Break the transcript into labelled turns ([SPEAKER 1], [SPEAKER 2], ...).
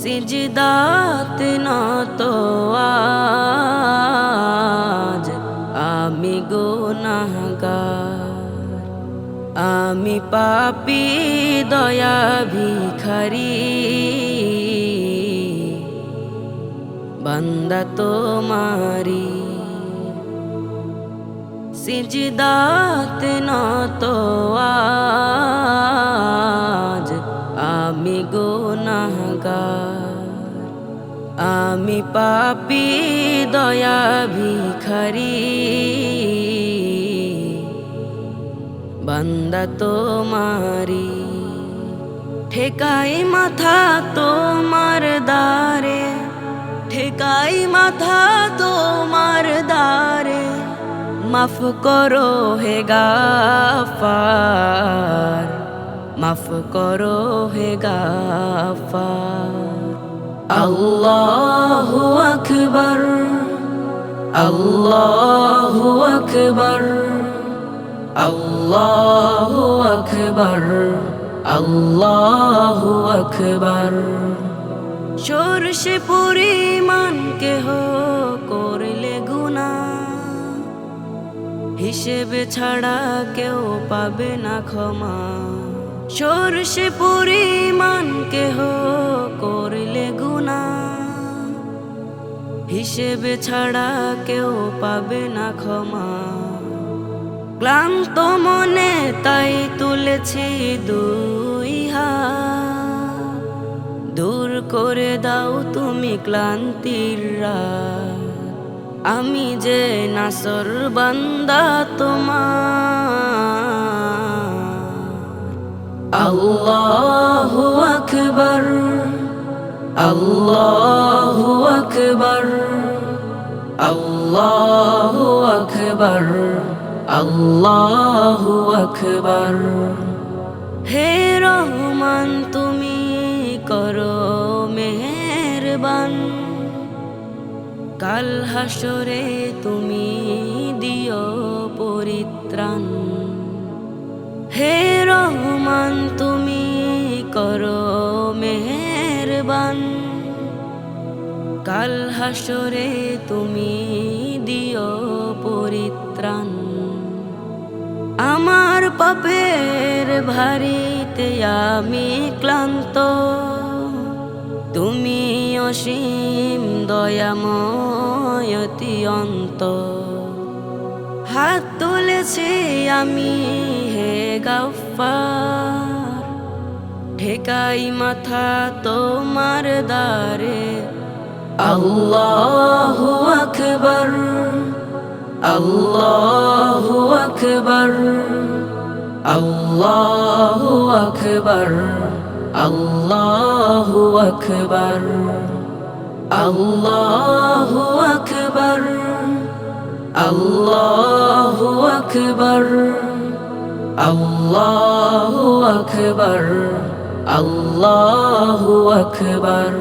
[SPEAKER 1] সিজদাত নত আজ। আমি গুনাহগার আমি পাপি দয়া ভিখারি বান্দা তোমারি সিজদাত নত আমি পাপি দয়া ভিখারি বান্দা তোমারি ঠেকাই মাথা তোমার দারে ঠেকাই মাথা তোমার দারে মাফ করো হে গাফার, মাফ করো হে গাফার। আল্লাহু আকবার আল্লাহু আকবার আল্লাহু আকবার আল্লাহু আকবার সরষে পরিমাণ কেহ করলে গুনা হিসেবে ছাড়া কেউ পাবে না ক্ষমা। সরষে পরিমাণ কেহ করলে গুনা হিসেবে ছাড়া কেউ পাবে না ক্ষমা। ক্লান্ত মনে তাই তুলেছি দুই হাত। দূর করে দাও তুমি ক্লান্তির রাত। আমি যে নাসর বান্দা তোমার। আল্লাহু আকবার। আল্লাহু আকবার আল্লাহু আকবার আল্লাহু আকবার হে রহমান তুমি করো মেহেরবান কাল হাসরে তুমি দিও পরিত্রাণ হে রহমান তুমি করো মেহেরবান কাল হাসরে তুমি দিও পরিত্রাণ। আমার পাপের ভারিতে আমি ক্লান্ত। তুমি অসীম দয়াময়তি অন্ত হাত তুলেছি আমি হে গাফার ঠেকাই মাথা তোমার দারে আল্লাহু আকবার আল্লাহু আকবার আল্লাহু আকবার আল্লাহু আকবার আল্লাহু আকবার আল্লাহু আকবার আল্লাহু আকবার। আল্লাহু আকবার।